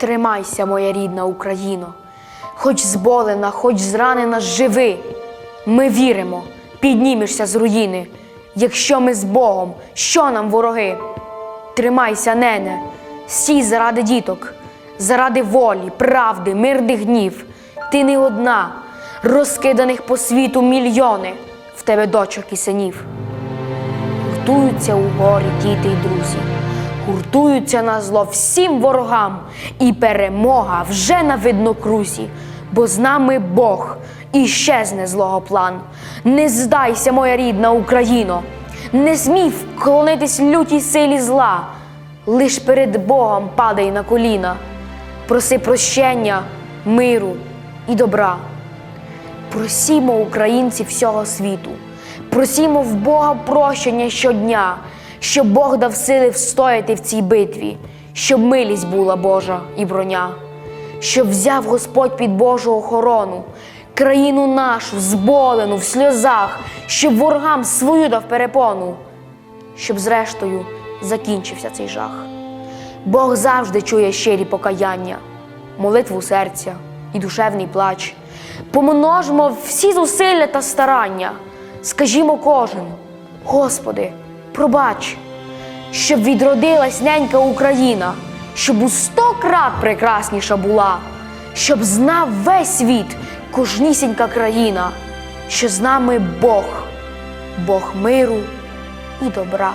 Тримайся, моя рідна Україно, хоч зболена, хоч зранена, живи. Ми віримо, піднімешся з руїни. Якщо ми з Богом, що нам вороги? Тримайся, нене, стій заради діток, заради волі, правди, мирних днів. Ти не одна, розкиданих по світу мільйони в тебе дочок і синів. Гуртуються у горі діти й друзі, гуртуються на зло всім ворогам, і перемога вже на виднокрузі, бо з нами Бог і щезне злого план. Не здайся, моя рідна Україно, не змій вклонитись лютій силі зла, лиш перед Богом падай на коліна, проси прощення, миру і добра. Просімо українці всього світу, просімо в Бога прощення щодня, щоб Бог дав сили встояти в цій битві, щоб милість була Божа і броня, щоб взяв Господь під Божу охорону, країну нашу зболену в сльозах, щоб ворогам свою дав перепону, щоб зрештою закінчився цей жах. Бог завжди чує щирі покаяння, молитву серця і душевний плач. Помножимо всі зусилля та старання. Скажімо кожен, Господи, пробач, щоб відродилась ненька Україна, щоб у сто крат прекрасніша була, щоб знав весь світ, кожнісінька країна, що з нами Бог, Бог миру і добра.